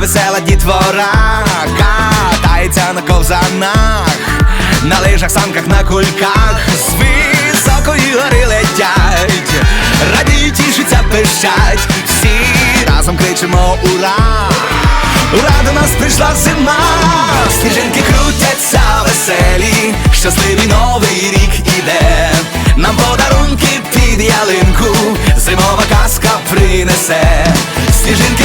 весела дітвора. Катається на ковзанах, на лижах, санках, на кульках, з високої гори летять, радіють, тішаться, пищать, всі разом кричимо ура! Ура, до нас прийшла зима, сніжинки крутяться веселі, щасливий новий рік іде, нам подарунки під ялинку, зимова казка принесе, сніжинки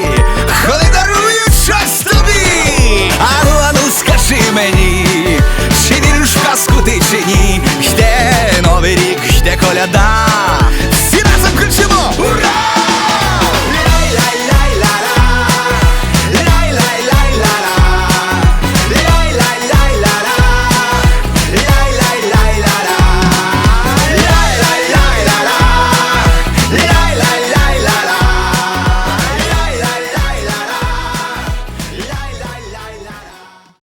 чи